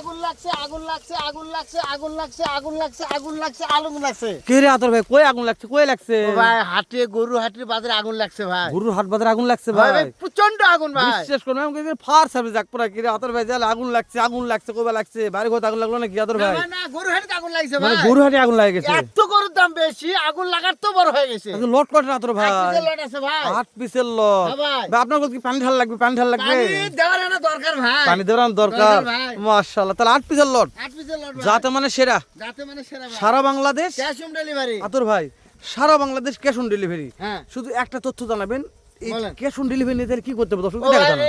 আগুন লাগছে আগুন লাগছে আগুন লাগছে আগুন লাগছে আগুন লাগছে আগুন লাগছে আগুন লাগছে। কে রে আতর ভাই কই আগুন লাগছে কই লাগছে? ভাই হাটে গরু হাটের বাজারে আগুন লাগছে ভাই। গরুর হাট বাজারে আগুন লাগছে ভাই প্রচণ্ড আগুন ভাই। বিশ্বাস করুন আমি ফার সার্ভিস যাক পুরা কি রে আতর ভাই জালে আগুন লাগছে আগুন লাগছে লাগছে? বাড়ি ঘর আগুন লাগল নাকি আতর ভাই ভাই, না গরু হাটে আগুন লাগছে মানে ভাই। গরু হাটে আগুন লাগে গেছে। এত গরুর দাম বেশি আগুন লাগার তো বড় হয়ে গেছে। আজকে লট কটেন আতর ভাই? পিসের লট আছে ভাই। আট পিসের লট। হ্যাঁ ভাই। আপনার কি পানি ঢাল লাগবে? পানি ঢাল লাগবে? পানি দেওয়ার দরকার ভাই। পানি দেওয়ার দরকার। মাশাআল্লাহ তাহলে আট পিসের লট আট পিসের লট যাতে মানে সেরা। যাতে মানে সেরা সারা বাংলাদেশ ক্যাশ অন ডেলিভারি আতর ভাই সারা বাংলাদেশ ক্যাশ অন ডেলিভারি হ্যাঁ। শুধু একটা তথ্য জানাবেন এই ক্যাশ অন ডেলিভারি নিতে কি করতে হবে? দর্শক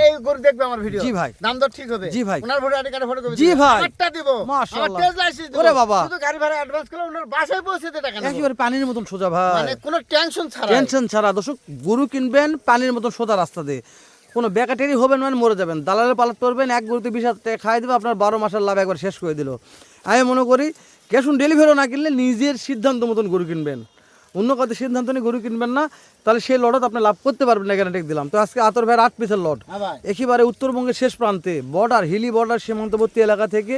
এই গরু দেখবে আমার ভিডিও জি ভাই। দাম দর ঠিক হবে। জি ভাই। ওনার ভোটার আইডি কার্ডে ফটো জি ভাই। দিব। মাশাআল্লাহ। টেস্ট লাইসেন্স ওরে বাবা। শুধু গাড়ি ভাড়া অ্যাডভান্স করলে ওনার বাসায় পৌঁছে দিতে টাকা একেবারে পানির মতন সোজা ভাই। মানে কোনো টেনশন ছাড়া। টেনশন ছাড়া। দর্শক গরু কিনবেন পানির মতন সোজা রাস্তা দিয়ে। কোনো বেকাটেরি হবেন মানে মরে যাবেন। দালালের পালাত করবেন এক গরুতে বিশ হাজার টাকা খাই দেবে আপনার বারো মাসের লাভ একবার শেষ করে দিল। আমি মনে করি ক্যাশ অন ডেলিভারিও না কিনলে নিজের সিদ্ধান্ত মতন গরু কিনবেন। অন্য কাউকে সিদ্ধান্ত নিয়ে গরু কিনবেন না তাহলে সেই লটত আপনি লাভ করতে পারবেন না গ্যারান্টি দিলাম। তো আজকে আতর ভাইয়ের আট পিসের লট। হ্যাঁ একেবারে উত্তরবঙ্গের শেষ প্রান্তে বর্ডার হিলি বর্ডার সীমান্তবর্তী এলাকা থেকে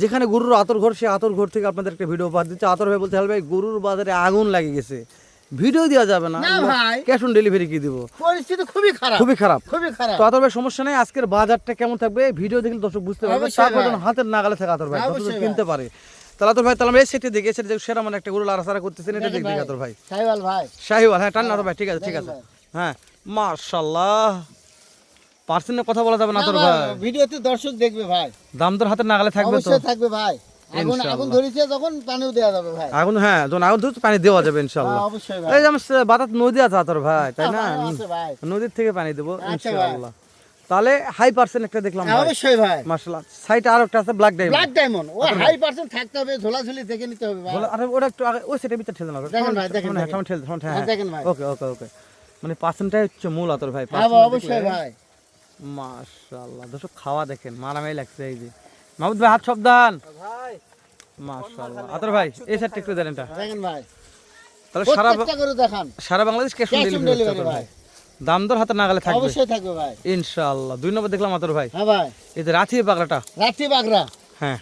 যেখানে গরুর আতর ঘর সে আতর ঘর থেকে আপনাদের একটা ভিডিও পাঠ দিচ্ছে। আতর ভাই বলতে হাল ভাই গরুর বাজারে আগুন লাগে গেছে। ভিডিও দেওয়া যাবে না। ভাই। ক্যাশ অন ডেলিভারি কি দিব? পরিস্থিতি খুবই খারাপ। খুবই খারাপ। খুবই খারাপ। তো আতর ভাই সমস্যা নেই। আজকের বাজারটা কেমন থাকবে? ভিডিও দেখলে দর্শক বুঝতে পারবে। তারপর হাতের নাগালে থাকে আতর ভাই দর্শক কিনতে পারে। তাহলে আতর ভাই তাহলে এই সেটে দেখে। এসে সেরা মানে একটা গরু লাড়াচাড়া করতেছেন এটা দেখি আতর ভাই। সাইওয়াল ভাই। শাহিওয়াল হ্যাঁ আতর ভাই ঠিক আছে ঠিক আছে। হ্যাঁ মার্শাল্লাহ পার্সেন্টের কথা বলা যাবে না আতর ভাই, ভাই। ভিডিওতে দর্শক দেখবে ভাই। দাম তোর হাতের নাগালে থাকবে তো। থাকবে ভাই। আগুন আগুন ধরেছে যখন পানিও দেওয়া যাবে ভাই। আগুন হ্যাঁ যখন আগুন ধরছে পানি দেওয়া যাবে ইনশাল্লাহ। হ্যাঁ, অবশ্যই ভাই। এই যে আমার সে- নদী আছে তোর ভাই তাই না? হ্যাঁ, আছে ভাই। নদীর থেকে পানি দেবো আচ্ছা ইনশাআল্লাহ তাহলে হাই পার্সেন্ট একটা দেখলাম অবশ্যই ভাই। আরও একটা আছে ব্ল্যাক ডাইমন্ড ব্ল্যাক ডায়মন্ড ও হাই পার্সেন্ট থাকতে হবে ঝোলাঝুলি দেখে নিতে হবে ভাই। আরে ওটা একটু ওই সেটা ভিতরে ঠেলে না দেখেন ভাই, দেখেন, হ্যাঁ সামনে ঠেলে সামনে হ্যাঁ, দেখেন ভাই। ওকে ওকে ওকে। মানে পার্সেন্টটাই হচ্ছে মূল আতর ভাই। হ্যাঁ অবশ্যই ভাই। মাশাআল্লাহ দর্শক খাওয়া দেখেন মারামারি লাগছে এই যে। মাহমুদ ভাই হাত সাবধান। ভাই। মাশাআল্লাহ। আতর ভাই এই সাইডটা একটু দেন এটা। দেখেন ভাই। তাহলে সারা করে দেখান। সারা বাংলাদেশ ক্যাশ অন ডেলিভারি ভাই। ভাই। দাম দর হাতে নাগালে থাকবে। অবশ্যই থাকবে ভাই। ইনশাআল্লাহ। দুই নম্বর দেখলাম আতর ভাই। হ্যাঁ ভাই। এই যে রাথি রাত্রি বাগরা হ্যাঁ।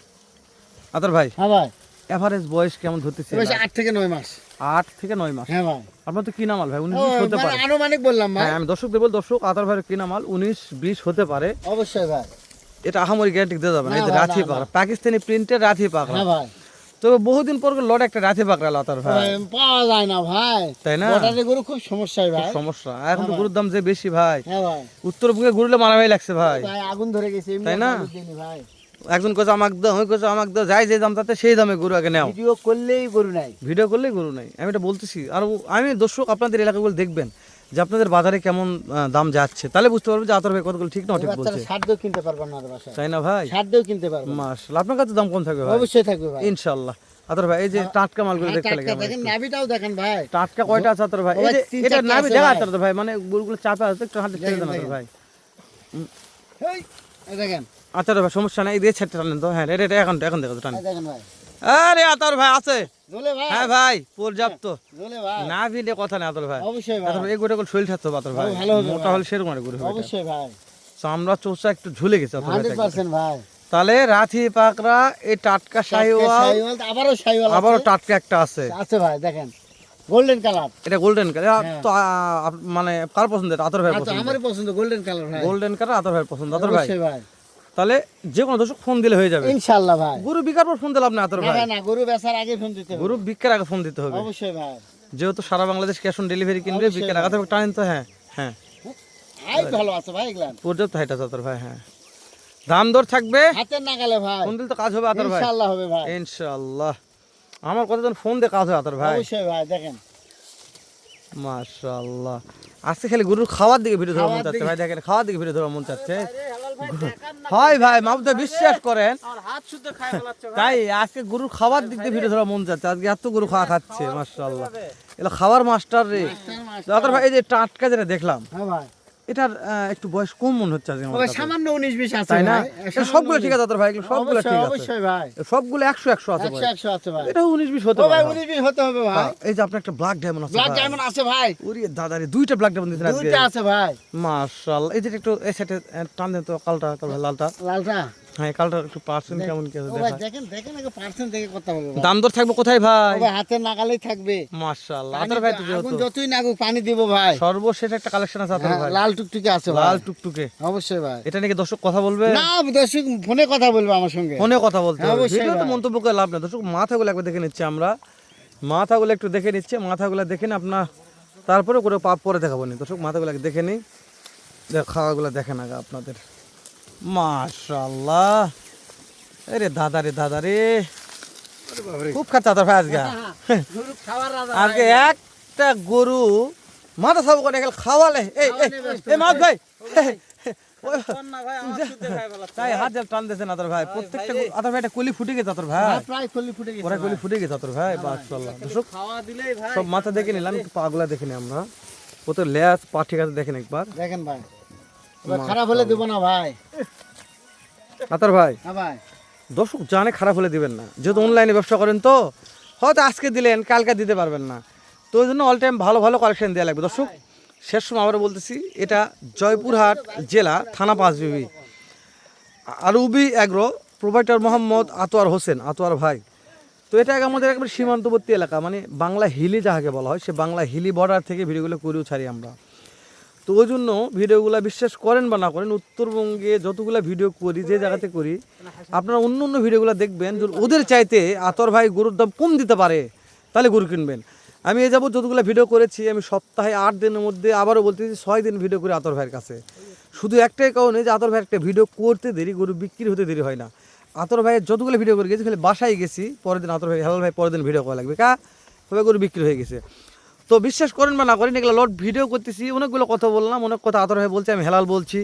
আতর ভাই হ্যাঁ ভাই। এভারেজ বয়স কেমন ধরতেছে? বয়স আট থেকে নয় মাস। আট থেকে নয় মাস। হ্যাঁ ভাই। আপনার তো কি নামাল ভাই? উনিশ ও, বিশ হতে মানে পারে। আনুমানিক বললাম ভাই। হ্যাঁ আমি দর্শক দেবল দর্শক আতর ভাইয়ের কি নামাল উনিশ বিশ হতে পারে। অবশ্যই ভাই। এটা আহামরি গ্যারান্টি দেওয়া যাবে না। ভাই, রাথি না। পাকিস্তানি প্রিন্টের রাথি পাগড়া হ্যাঁ ভাই। তবে বহুদিন পর লড় একটা রাথি পাগড়া আতর ভাই। পাওয়া যায় না ভাই। তাই না? বর্ডারে গরু খুব সমস্যায় ভাই। সমস্যা। এখন তো গরুর দাম যে বেশি ভাই। হ্যাঁ ভাই। উত্তরবঙ্গে ঘুরলে মারামারি লাগছে ভাই। ভাই আগুন ধরে গেছে তাই না? ভাই। একজন কোচ আমাক দাও। ওই কোচ আমাক দাও যাই যে দাম তাতে সেই দামে গরু আগে নেও। ভিডিও করলেই গরু নাই। ভিডিও করলেই গরু নাই। আমি এটা বলতেছি। আর আমি দর্শক আপনাদের এলাকাগুলো দেখবেন। যে আপনাদের বাজারে কেমন দাম যাচ্ছে তাহলে বুঝতে পারবেন যে আতর ভাই কতগুলো ঠিক না ঠিক বলছে। কিনতে পারবেন না বাসায়। তাই না ভাই? কিনতে পারবেন মাশাআল্লাহ আপনার কাছে দাম কম থাকবে ভাই? অবশ্যই থাকবে ভাই। ইনশাআল্লাহ। আতর ভাই এই যে টাটকা মালগুলো দেখতে লাগে দেখেন। নাভিটাও দেখেন ভাই। টাটকা কয়টা আছে আতর ভাই? এই যে এটা নাভি দেখা আতর ভাই মানে গরুগুলো চাপে আছে একটু হাতে ছেড়ে দেন আতর ভাই। এই, দেখেন। আতর ভাই সমস্যা নাই এই দিয়ে ছেড়ে টানেন তো। হ্যাঁ এটা এখন এখন দেখো টানেন। দেখেন ভাই। আরে আতর ভাই আছে। হ্যাঁ ভাই পর্যাপ্ত। না ভিলে কথা নেই আতর ভাই। অবশ্যই ভাই। এই গোটা শরীর থাকতে হবে ভাই। ও, ভালো হবে মোটা হলে সেরকম আর গরু অবশ্যই ভাই। চামড়া চোষা একটু ঝুলে গেছে ভাই। হান্ড্রেড পার্সেন্ট ভাই। তাহলে রাথি পাকরা এই টাটকা শাহিওয়াল। আবারও শাহিওয়াল আবারও টাটকা একটা আছে। আছে ভাই দেখেন। গোল্ডেন কালার এটা গোল্ডেন কালার হ্যাঁ। তো মানে কার পছন্দ আতর ভাই আচ্ছা পছন্দ পছন্দ গোল্ডেন কালার ভাই। গোল্ডেন কালার আতর ভাই পছন্দ আতর ভাই। ভাই। তাহলে যে কোনো দর্শক ফোন দিলে হয়ে যাবে। ইনশাআল্লাহ ভাই। গরু বিকার পর ফোন দিলে আপনি আতর ভাই। না গরু বেচার আগে ফোন দিতে হবে। গরু বিক্রির আগে ফোন দিতে হবে। অবশ্যই ভাই। যেহেতু সারা বাংলাদেশ ক্যাশ অন ডেলিভারি কিনবে বিক্রির আগে তো টানেন তো হ্যাঁ হ্যাঁ। হাইট ভালো আছে ভাই এগুলা পর্যাপ্ত হাইট আছে আতর ভাই হ্যাঁ। দাম দর থাকবে? হাতের নাগালে ভাই। ফোন দিলে তো কাজ হবে আতর ভাই। ইনশাআল্লাহ হবে ভাই। ইনশাআল্লাহ। আমার কতজন ফোন দিয়ে কাজ হয় আতর ভাই। অবশ্যই ভাই দেখেন। মাশাআল্লাহ। আজকে খালি গরুর খাওয়ার দিকে ভিডিও ধরা মন চাচ্ছে। ভাই দেখেন খাওয়ার দিকে ভিডিও ধরা মন চাচ্ছে। হয় ভাই মামুদা বিশ্বাস করেন। তাই আজকে গরুর খাওয়ার দিক দিয়ে ভিডিও ধরা মন যাচ্ছে আজকে এত গরু খাওয়া খাচ্ছে মাশাআল্লাহ। এগুলো খাওয়ার মাস্টার রে। দাদার ভাই এই যে টাটকা যেটা দেখলাম। হ্যাঁ ভাই। এটার একটু বয়স কম মনে হচ্ছে আজকে সামান্য উনিশ বিশ আছে তাই না? সবগুলো ঠিক আছে ভাই সবগুলো ঠিক আছে। অবশ্যই ভাই। সবগুলো একশো একশো আছে ভাই। একশো একশো আছে ভাই। এটা উনিশ বিশ হতে হবে ভাই উনিশ বিশ হতে হবে ভাই। এই যে আপনার একটা ব্ল্যাক ডায়মন্ড আছে ব্ল্যাক। ডায়মন্ড আছে ভাই। ওরে দাদারে দুইটা ব্ল্যাক ডায়মন্ড দিতে আজকে। দুইটা আছে ভাই। মাশাআল্লাহ এই যে একটু এই সাইডে টান দেন তো কালটা তারপরে লালটা। লালটা। হ্যাঁ কালটা একটু পার্সেন্ট কেমন কি আছে দেখা। দেখেন দেখেন আগে পার্সেন্ট থেকে কথা বলব দাম দর থাকবে কোথায় ভাই? হাতের নাগালেই থাকবে। মাশাআল্লাহ আতর ভাই তো যেহেতু। যতই নাগুক পানি দিব ভাই। সর্বশেষ একটা কালেকশন আছে আতর হ্যাঁ, ভাই। লাল টুকটুকে আছে ভাই। লাল টুকটুকে। অবশ্যই ভাই। এটা নাকি দর্শক কথা বলবে? না দর্শক ফোনে কথা বলব আমার সঙ্গে। ফোনে কথা বলতে হ্যাঁ, হবে অবশ্যই ভিডিওতে ভাই। মন্তব্য করে লাভ নেই। দর্শক মাথাগুলো একবার দেখে নিচ্ছি আমরা। মাথাগুলো একটু দেখে নিচ্ছে। মাথাগুলো দেখে নিন আপনার তারপরে করে পাপ পরে দেখাবো নি। দর্শক মাথাগুলো দেখে নিই। দেখ খাওয়াগুলো দেখেন আগে আপনাদের। মাশাল্লাহ আরে দাদা রে দাদা রে। খুব খাচ্ছে দাদা ভাই আজকে। গরু খাওয়ার রাজা আজকে একটা গরু মাথা সব করে গেল খাওয়ালে। এই এই এই মাছ ভাই। তাই হাত জল টান দিয়েছে না তোর ভাই। প্রত্যেকটা আতর ভাই একটা কলি ফুটে গেছে তোর ভাই। ভাই, প্রায় কলি ফুটে গেছে ওরা কলি ফুটে গেছে তোর ভাই মাশাআল্লাহ। খাওয়া দিলেই ভাই সব মাথা দেখে নিলাম পাগুলা দেখে আমরা। ও তো লেজ পা আছে দেখেন একবার। দেখেন ভাই। খারাপ হলে দেবো না ভাই। আতর ভাই ভাই। দর্শক জানে খারাপ হলে দিবেন না। যেহেতু অনলাইনে ব্যবসা করেন তো হয়তো আজকে দিলেন কালকে দিতে পারবেন না। তো ওই জন্য অল টাইম ভালো ভালো কালেকশন দেওয়া লাগবে। দর্শক শেষ সময় আবার বলতেছি এটা জয়পুরহাট জেলা থানা পাঁচ পাঁচবিবি আরুবি অ্যাগ্রো প্রোভাইডার মোহাম্মদ আতোয়ার হোসেন আতোয়ার ভাই। তো এটা আমাদের একবার সীমান্তবর্তী এলাকা মানে বাংলা হিলি যাহাকে বলা হয় সে বাংলা হিলি বর্ডার থেকে ভিডিওগুলো করেও ছাড়ি আমরা। তো ওই জন্য ভিডিওগুলো বিশ্বাস করেন বা না করেন, উত্তরবঙ্গে যতগুলো ভিডিও করি, যে জায়গাতে করি, আপনারা অন্য অন্য ভিডিওগুলো দেখবেন ওদের চাইতে আতর ভাই গরুর দাম কম দিতে পারে, তাহলে গরু কিনবেন। আমি এ যাবত যতগুলো ভিডিও করেছি, আমি সপ্তাহে আট দিনের মধ্যে আবারও বলতেছি ছয় দিন ভিডিও করি আতর ভাইয়ের কাছে। শুধু একটাই কারণে যে আতর ভাই একটা ভিডিও করতে দেরি, গরু বিক্রি হতে দেরি হয় না। আতর ভাইয়ের যতগুলো ভিডিও করে গেছি, খালি বাসায় গেছি, পরের দিন আতর ভাই, হেলাল ভাই পরের দিন ভিডিও করা লাগবে। কা? তবে গরু বিক্রি হয়ে গেছে। তো বিশ্বাস করেন বা না করেন, এগুলো লট ভিডিও করতেছি, অনেকগুলো কথা বললাম, অনেক কথা আতর হয়ে বলছি, আমি হেলাল বলছি।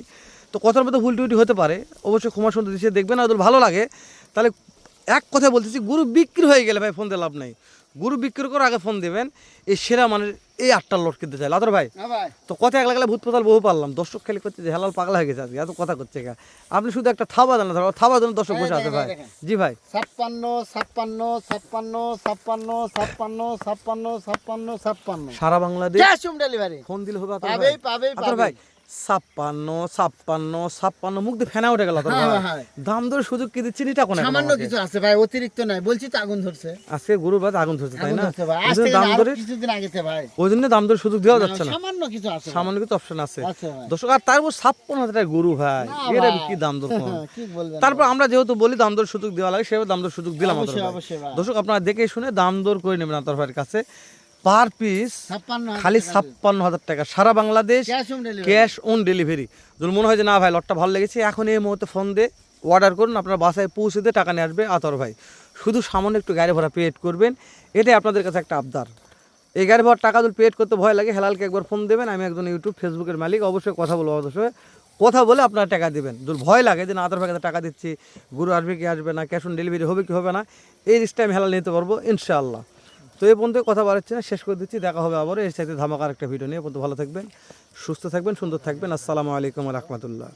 তো কথার মধ্যে ভুল টুটি হতে পারে, অবশ্যই ক্ষমা সুন্দর দিচ্ছে দেখবেন, আর ভালো লাগে, তাহলে এক কথা বলতেছি, গুরু বিক্রি হয়ে গেলে ভাই ফোন দিয়ে লাভ নাই। গুরু বিক্রি করার আগে ফোন দেবেন, এই সেরা মানের এই আটটা লট কিনতে চাই আতর ভাই তো কথা এক লাগলে ভূত পোতাল বহু পারলাম। দর্শক খেলি করছে হেলাল পাগলা হয়ে গেছে আজকে এত কথা করছে কা আপনি শুধু একটা থাবা দেন ধরো থাবা দেন দর্শক বসে আছে ভাই। জি ভাই। ছাপ্পান্ন ছাপ্পান্ন ছাপ্পান্ন ছাপ্পান্ন ছাপ্পান্ন ছাপ্পান্ন ছাপ্পান্ন ছাপ্পান্ন। সারা বাংলাদেশ ডেলিভারি। ফোন দিলে হবে পাবেই পাবেই ভাই ছাপ্পান্ন ছাপ্পান্ন ছাপ্পান্ন মুখ দিয়ে ফেনা উঠে গেল হ্যাঁ, ভাই। হ্যাঁ। দাম দর সুযোগ কি এটা কোন সামান্য কিছু আছে ভাই অতিরিক্ত নাই বলছি তো আগুন ধরছে। আজকে বাদ আগুন ধরছে তাই না? দাম কিছুদিন আগেতে ভাই। ওই জন্য দাম দর সুযোগ দেওয়া যাচ্ছে না। সামান্য কিছু আছে সামান্য কিছু অপশন আছে। দর্শক আর তারপর ছাপ্পান্ন হাজার টাকা গরু ভাই। কি দাম দর কম হ্যাঁ, কি তারপর আমরা যেহেতু বলি দাম দর সুযোগ দেওয়া লাগে সেভাবে দাম দর সুযোগ দিলাম দর্শক আপনারা দেখে শুনে দাম দর করে নেবেন ভাইয়ের কাছে। পার পিস খালি ছাপ্পান্ন হাজার টাকা। সারা বাংলাদেশ ক্যাশ অন ডেলিভারি যদি মনে হয় যে না ভাই লটটা ভালো লেগেছে। এখন এই মুহূর্তে ফোন দিয়ে অর্ডার করুন আপনার বাসায় পৌঁছে দিয়ে টাকা নিয়ে আসবে আতর ভাই। শুধু সামান্য একটু গাড়ি ভাড়া পেড করবেন এটাই আপনাদের কাছে একটা আবদার। এই গাড়ি ভাড়া টাকা যদি পেড করতে ভয় লাগে হেলালকে একবার ফোন দেবেন আমি একজন ইউটিউব ফেসবুকের মালিক অবশ্যই কথা বলব অবশ্যই কথা বলে আপনারা টাকা দেবেন। যদি ভয় লাগে যে না আতর ভাই টাকা দিচ্ছি গুরু আসবে কি আসবে না ক্যাশ অন ডেলিভারি হবে কি হবে না এই রিস্কটা আমি হেলাল নিতে পারব ইনশাআল্লাহ। তো এই পর্যন্ত কথা বাড়াচ্ছি না, শেষ করে দিচ্ছি, দেখা হবে আবারও। এর সাথে ধামাকার একটা ভিডিও নিয়ে। পর্যন্ত ভালো থাকবেন, সুস্থ থাকবেন, সুন্দর থাকবেন। আসসালামু আলাইকুম রহমতুল্লাহ।